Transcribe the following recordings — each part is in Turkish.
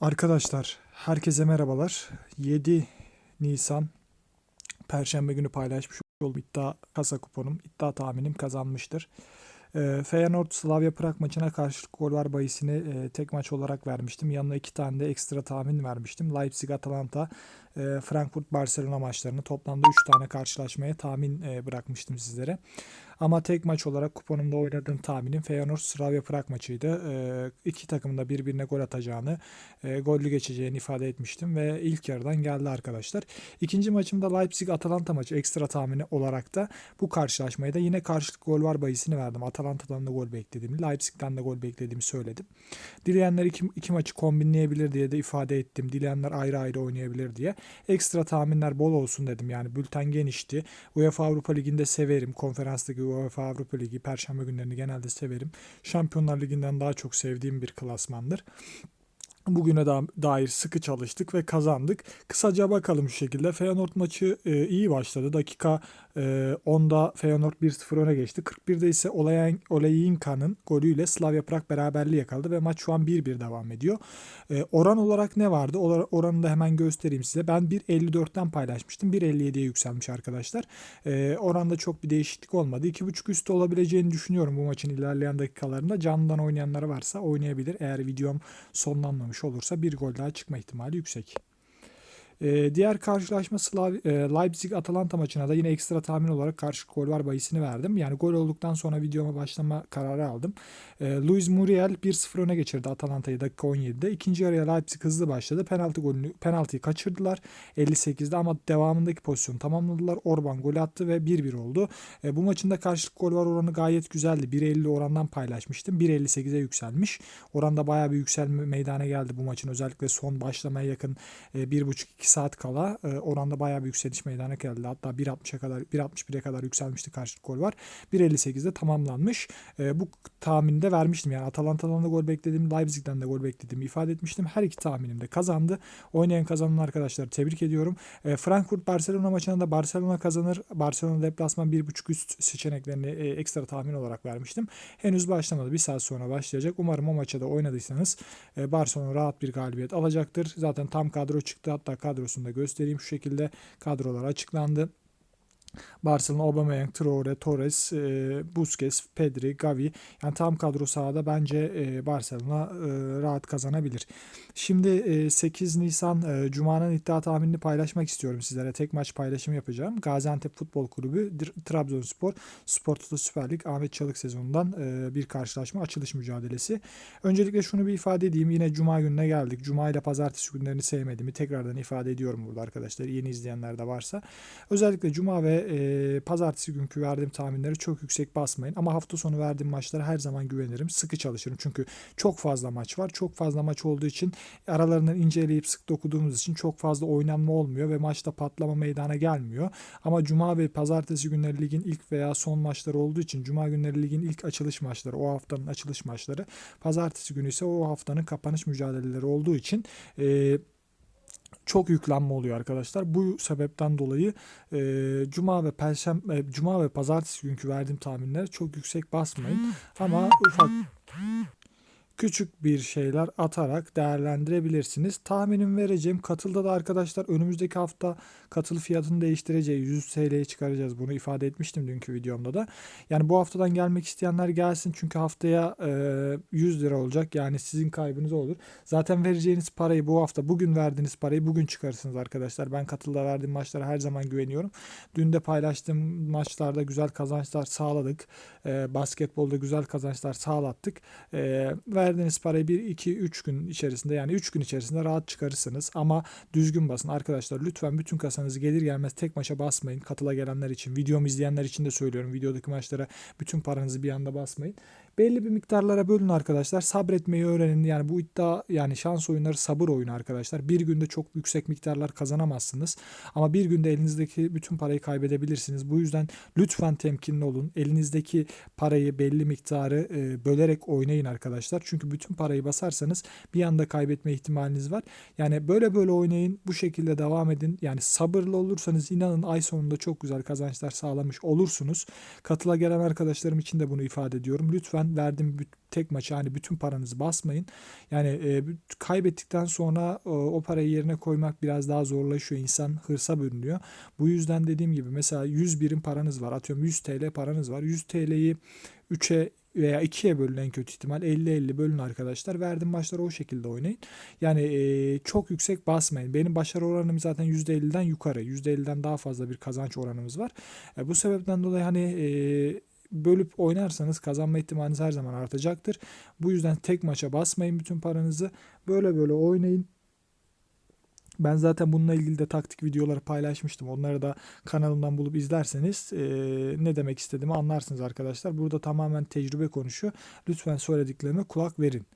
Arkadaşlar, herkese merhabalar. 7 Nisan Perşembe günü paylaşmış olduğum iddia kasa kuponum, iddia tahminim kazanmıştır. Ee, Feyenoord Slavia Prag maçına karşılık gol var bahisini e, tek maç olarak vermiştim. Yanına iki tane de ekstra tahmin vermiştim. Leipzig, Atalanta, e, Frankfurt, Barcelona maçlarını toplamda 3 tane karşılaşmaya tahmin e, bırakmıştım sizlere. Ama tek maç olarak kuponumda oynadığım tahminim Feyenoord Slavia Prag maçıydı. E, iki takımın da birbirine gol atacağını, e, gollü geçeceğini ifade etmiştim ve ilk yarıdan geldi arkadaşlar. İkinci maçımda Leipzig Atalanta maçı ekstra tahmini olarak da bu karşılaşmaya da yine karşılık gol var bahisini verdim. Atalanta'dan da gol beklediğimi, Leipzig'ten de gol beklediğimi söyledim. Dileyenler iki, iki maçı kombinleyebilir diye de ifade ettim. Dileyenler ayrı ayrı oynayabilir diye. Ekstra tahminler bol olsun dedim. Yani bülten genişti. UEFA Avrupa Ligi'nde severim. Konferanstaki UEFA Avrupa Ligi perşembe günlerini genelde severim. Şampiyonlar Ligi'nden daha çok sevdiğim bir klasmandır. Bugüne da dair sıkı çalıştık ve kazandık. Kısaca bakalım şu şekilde. Feyenoord maçı e, iyi başladı. Dakika e, 10'da Feyenoord 1-0 öne geçti. 41'de ise Oleyinka'nın golüyle Slavia Prag beraberliği yakaladı ve maç şu an 1-1 devam ediyor. E, oran olarak ne vardı? Or- oranı da hemen göstereyim size. Ben 1.54'ten paylaşmıştım. 1.57'ye yükselmiş arkadaşlar. E, oranda çok bir değişiklik olmadı. 2.5 üstü olabileceğini düşünüyorum bu maçın ilerleyen dakikalarında. Canlıdan oynayanlar varsa oynayabilir. Eğer videom sonlanmamış olursa bir gol daha çıkma ihtimali yüksek. Ee, diğer karşılaşma Slav, e, Leipzig-Atalanta maçına da yine ekstra tahmin olarak karşı gol var bahisini verdim. Yani gol olduktan sonra videoma başlama kararı aldım. E, Luis Muriel 1-0 öne geçirdi Atalanta'yı dakika 17'de. İkinci yarıya Leipzig hızlı başladı. Penaltı golünü, penaltıyı kaçırdılar 58'de ama devamındaki pozisyonu tamamladılar. Orban gol attı ve 1-1 oldu. E, bu maçın da karşılık gol var oranı gayet güzeldi. 1.50 orandan paylaşmıştım. 1.58'e yükselmiş. Oranda bayağı bir yükselme meydana geldi bu maçın. Özellikle son başlamaya yakın e, 1.5-2 saat kala e, oranda bayağı bir yükseliş meydana geldi. Hatta 1.60'a kadar 1.61'e kadar yükselmişti karşılık gol var. 1.58'de tamamlanmış. E, bu tahminde vermiştim. Yani Atalanta'dan da gol bekledim, Leipzig'den de gol beklediğimi ifade etmiştim. Her iki tahminim de kazandı. Oynayan kazanan arkadaşları tebrik ediyorum. E, Frankfurt Barcelona maçında da Barcelona kazanır. Barcelona deplasman 1.5 üst seçeneklerini e, ekstra tahmin olarak vermiştim. Henüz başlamadı. Bir saat sonra başlayacak. Umarım o maça da oynadıysanız e, Barcelona rahat bir galibiyet alacaktır. Zaten tam kadro çıktı. Hatta kadrosunu da göstereyim şu şekilde. Kadrolar açıklandı. Barcelona, Aubameyang, Traore, Torres, e, Busquets, Pedri, Gavi. Yani tam kadro sahada bence e, Barcelona e, rahat kazanabilir. Şimdi e, 8 Nisan e, Cuma'nın iddia tahminini paylaşmak istiyorum sizlere. Tek maç paylaşım yapacağım. Gaziantep Futbol Kulübü, Trabzonspor, Spor Toto Süper Lig Ahmet Çalık sezonundan e, bir karşılaşma açılış mücadelesi. Öncelikle şunu bir ifade edeyim. Yine Cuma gününe geldik. Cuma ile Pazartesi günlerini sevmediğimi tekrardan ifade ediyorum burada arkadaşlar. Yeni izleyenler de varsa. Özellikle Cuma ve e, Pazartesi günkü verdiğim tahminleri çok yüksek basmayın. Ama hafta sonu verdiğim maçlara her zaman güvenirim. Sıkı çalışırım. Çünkü çok fazla maç var. Çok fazla maç olduğu için aralarından inceleyip sık dokuduğumuz için çok fazla oynanma olmuyor ve maçta patlama meydana gelmiyor. Ama Cuma ve Pazartesi günleri ligin ilk veya son maçları olduğu için Cuma günleri ligin ilk açılış maçları, o haftanın açılış maçları. Pazartesi günü ise o haftanın kapanış mücadeleleri olduğu için e, çok yüklenme oluyor arkadaşlar. Bu sebepten dolayı e, cuma ve perşembe cuma ve pazartesi günkü verdiğim tahminler çok yüksek basmayın. Ama ufak küçük bir şeyler atarak değerlendirebilirsiniz. Tahminim vereceğim. Katılda da arkadaşlar önümüzdeki hafta katıl fiyatını değiştireceğiz. 100 TL'ye çıkaracağız. Bunu ifade etmiştim dünkü videomda da. Yani bu haftadan gelmek isteyenler gelsin. Çünkü haftaya e, 100 lira olacak. Yani sizin kaybınız olur. Zaten vereceğiniz parayı bu hafta bugün verdiğiniz parayı bugün çıkarırsınız arkadaşlar. Ben katılda verdiğim maçlara her zaman güveniyorum. Dün de paylaştığım maçlarda güzel kazançlar sağladık. E, basketbolda güzel kazançlar sağlattık. E, verdiğiniz parayı 1 2 3 gün içerisinde yani 3 gün içerisinde rahat çıkarırsınız ama düzgün basın arkadaşlar. Lütfen bütün kasanızı gelir gelmez tek maça basmayın. Katıla gelenler için, videomu izleyenler için de söylüyorum. Videodaki maçlara bütün paranızı bir anda basmayın. Belli bir miktarlara bölün arkadaşlar. Sabretmeyi öğrenin. Yani bu iddia yani şans oyunları sabır oyunu arkadaşlar. Bir günde çok yüksek miktarlar kazanamazsınız. Ama bir günde elinizdeki bütün parayı kaybedebilirsiniz. Bu yüzden lütfen temkinli olun. Elinizdeki parayı belli miktarı e, bölerek oynayın arkadaşlar. Çünkü bütün parayı basarsanız bir anda kaybetme ihtimaliniz var. Yani böyle böyle oynayın. Bu şekilde devam edin. Yani sabırlı olursanız inanın ay sonunda çok güzel kazançlar sağlamış olursunuz. Katıla gelen arkadaşlarım için de bunu ifade ediyorum. Lütfen büt- tek maçı hani bütün paranızı basmayın. Yani e, kaybettikten sonra e, o parayı yerine koymak biraz daha zorlaşıyor. İnsan hırsa bürünüyor. Bu yüzden dediğim gibi mesela 100 birim paranız var. Atıyorum 100 TL paranız var. 100 TL'yi 3'e veya 2'ye bölün en kötü ihtimal. 50-50 bölün arkadaşlar. Verdiğim maçları o şekilde oynayın. Yani e, çok yüksek basmayın. Benim başarı oranım zaten %50'den yukarı. %50'den daha fazla bir kazanç oranımız var. E, bu sebepten dolayı hani e, bölüp oynarsanız kazanma ihtimaliniz her zaman artacaktır. Bu yüzden tek maça basmayın bütün paranızı. Böyle böyle oynayın. Ben zaten bununla ilgili de taktik videoları paylaşmıştım. Onları da kanalımdan bulup izlerseniz e, ne demek istediğimi anlarsınız arkadaşlar. Burada tamamen tecrübe konuşuyor. Lütfen söylediklerime kulak verin.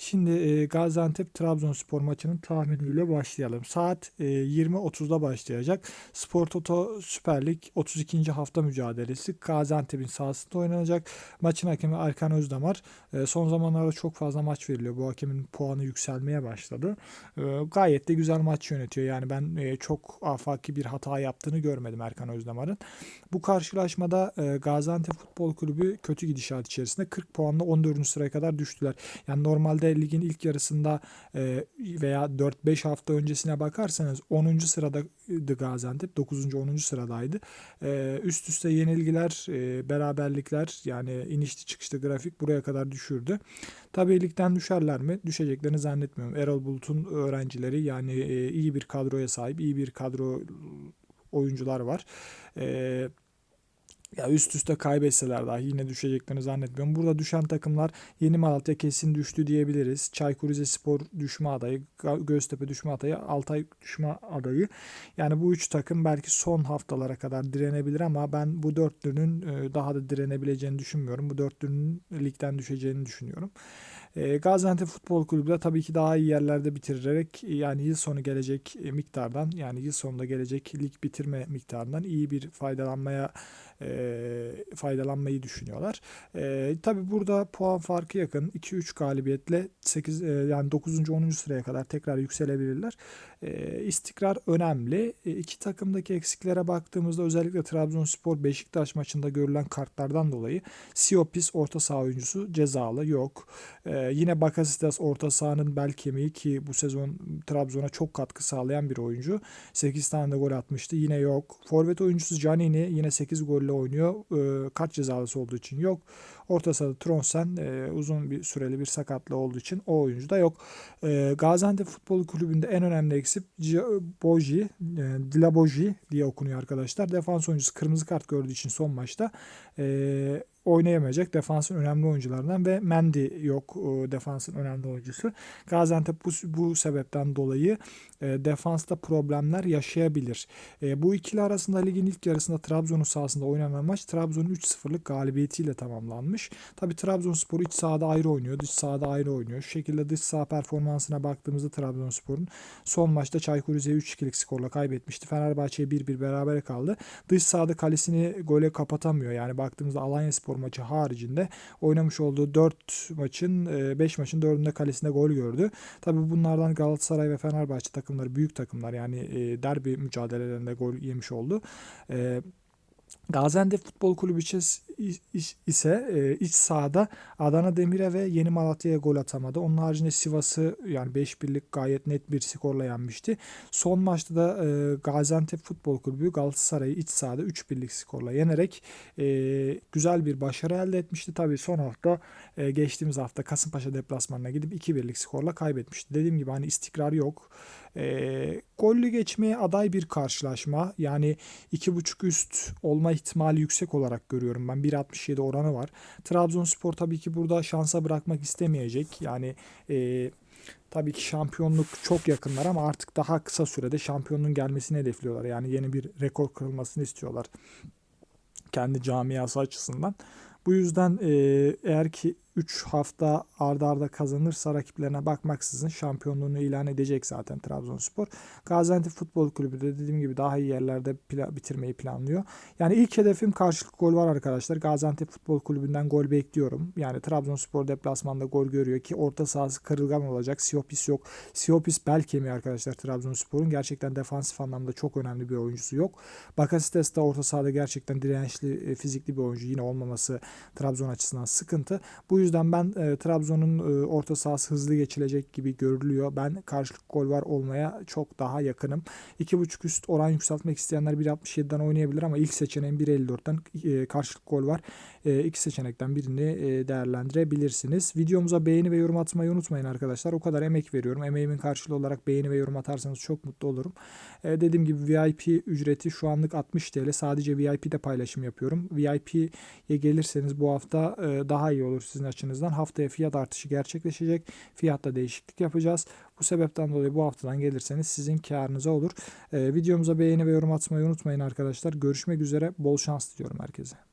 Şimdi e, Gaziantep Trabzonspor maçının tahminiyle başlayalım. Saat e, 20.30'da başlayacak. Spor Toto Süper Lig 32. hafta mücadelesi Gaziantep'in sahasında oynanacak. Maçın hakemi Erkan Özdamar. E, son zamanlarda çok fazla maç veriliyor. Bu hakemin puanı yükselmeye başladı. E, gayet de güzel maç yönetiyor. Yani ben e, çok afaki bir hata yaptığını görmedim Erkan Özdamar'ın. Bu karşılaşmada e, Gaziantep Futbol Kulübü kötü gidişat içerisinde 40 puanla 14. sıraya kadar düştüler. Yani normalde ligin ilk yarısında e, veya 4-5 hafta öncesine bakarsanız 10. sıradaydı Gaziantep. 9. 10. sıradaydı. E, üst üste yenilgiler, e, beraberlikler yani inişli çıkışlı grafik buraya kadar düşürdü. Tabii ligden düşerler mi? Düşeceklerini zannetmiyorum. Erol Bulut'un öğrencileri yani e, iyi bir kadroya sahip, iyi bir kadro oyuncular var. E, ya üst üste kaybetseler dahi yine düşeceklerini zannetmiyorum. Burada düşen takımlar Yeni Malatya kesin düştü diyebiliriz. Çaykur Rizespor düşme adayı, Göztepe düşme adayı, Altay düşme adayı. Yani bu üç takım belki son haftalara kadar direnebilir ama ben bu dörtlünün e, daha da direnebileceğini düşünmüyorum. Bu dörtlünün ligden düşeceğini düşünüyorum. E, Gaziantep Futbol Kulübü de tabii ki daha iyi yerlerde bitirerek yani yıl sonu gelecek e, miktardan yani yıl sonunda gelecek lig bitirme miktarından iyi bir faydalanmaya e, faydalanmayı düşünüyorlar. E, tabii burada puan farkı yakın. 2-3 galibiyetle 8 e, yani 9. 10. sıraya kadar tekrar yükselebilirler. E, istikrar önemli. E, iki takımdaki eksiklere baktığımızda özellikle Trabzonspor Beşiktaş maçında görülen kartlardan dolayı Siopis orta saha oyuncusu cezalı yok. E, yine Bakasitas orta sahanın bel kemiği ki bu sezon Trabzon'a çok katkı sağlayan bir oyuncu. 8 tane de gol atmıştı. Yine yok. Forvet oyuncusu Canini yine 8 golle oynuyor. E, kart cezalısı olduğu için yok. Orta sahada Tronsen e, uzun bir süreli bir sakatlığı olduğu için o oyuncu da yok. E, Gaziantep Futbol Kulübü'nde en önemli eksik Boji, e, Dilaboji diye okunuyor arkadaşlar. Defans oyuncusu kırmızı kart gördüğü için son maçta e, oynayamayacak defansın önemli oyuncularından ve Mendy yok e, defansın önemli oyuncusu. Gaziantep bu, bu sebepten dolayı e, defansta problemler yaşayabilir. E, bu ikili arasında ligin ilk yarısında Trabzon'un sahasında oynanan maç Trabzon'un 3-0'lık galibiyetiyle tamamlanmış. Tabi Trabzonspor iç sahada ayrı oynuyor, dış sahada ayrı oynuyor. Şu şekilde dış saha performansına baktığımızda Trabzonspor'un son maçta Çaykur Rize'yi 3-2'lik skorla kaybetmişti. Fenerbahçe'ye 1-1 berabere kaldı. Dış sahada kalesini gole kapatamıyor. Yani baktığımızda Alanyaspor maçı haricinde oynamış olduğu 4 maçın 5 maçın 4'ünde kalesinde gol gördü. Tabi bunlardan Galatasaray ve Fenerbahçe takımları büyük takımlar yani e, derbi mücadelelerinde gol yemiş oldu. E, Gaziantep Futbol Kulübü ise e, iç sahada Adana Demir'e ve Yeni Malatya'ya gol atamadı. Onun haricinde Sivas'ı yani 5-1'lik gayet net bir skorla yenmişti. Son maçta da e, Gaziantep Futbol Kulübü Galatasaray'ı iç sahada 3-1'lik skorla yenerek e, güzel bir başarı elde etmişti. Tabii son hafta geçtiğimiz hafta Kasımpaşa deplasmanına gidip 2-1'lik skorla kaybetmişti. Dediğim gibi hani istikrar yok. E, gollü geçmeye aday bir karşılaşma. Yani 2.5 üst olma ihtimali yüksek olarak görüyorum ben. 1.67 oranı var. Trabzonspor tabii ki burada şansa bırakmak istemeyecek. Yani e, tabii ki şampiyonluk çok yakınlar ama artık daha kısa sürede şampiyonluğun gelmesini hedefliyorlar. Yani yeni bir rekor kırılmasını istiyorlar. Kendi camiası açısından. Bu yüzden e, eğer ki 3 hafta ardarda arda kazanırsa rakiplerine bakmaksızın şampiyonluğunu ilan edecek zaten Trabzonspor. Gaziantep Futbol Kulübü de dediğim gibi daha iyi yerlerde pla- bitirmeyi planlıyor. Yani ilk hedefim karşılık gol var arkadaşlar. Gaziantep Futbol Kulübü'nden gol bekliyorum. Yani Trabzonspor deplasmanda gol görüyor ki orta sahası kırılgan olacak. Siopis yok. Siopis bel kemiği arkadaşlar Trabzonspor'un. Gerçekten defansif anlamda çok önemli bir oyuncusu yok. Bakasites de orta sahada gerçekten dirençli, e, fizikli bir oyuncu. Yine olmaması Trabzon açısından sıkıntı. Bu yüzden yüzden ben e, Trabzon'un e, orta sahası hızlı geçilecek gibi görülüyor. Ben karşılık gol var olmaya çok daha yakınım. 2.5 üst oran yükseltmek isteyenler 1.67'den oynayabilir ama ilk seçeneğin 1.54'ten e, karşılık gol var. E, iki seçenekten birini e, değerlendirebilirsiniz. Videomuza beğeni ve yorum atmayı unutmayın arkadaşlar. O kadar emek veriyorum. Emeğimin karşılığı olarak beğeni ve yorum atarsanız çok mutlu olurum. E, dediğim gibi VIP ücreti şu anlık 60 TL. Sadece VIP'de paylaşım yapıyorum. VIP'ye gelirseniz bu hafta daha iyi olur sizin açınızdan. Haftaya fiyat artışı gerçekleşecek. Fiyatta değişiklik yapacağız. Bu sebepten dolayı bu haftadan gelirseniz sizin karınıza olur. Videomuza beğeni ve yorum atmayı unutmayın arkadaşlar. Görüşmek üzere. Bol şans diliyorum herkese.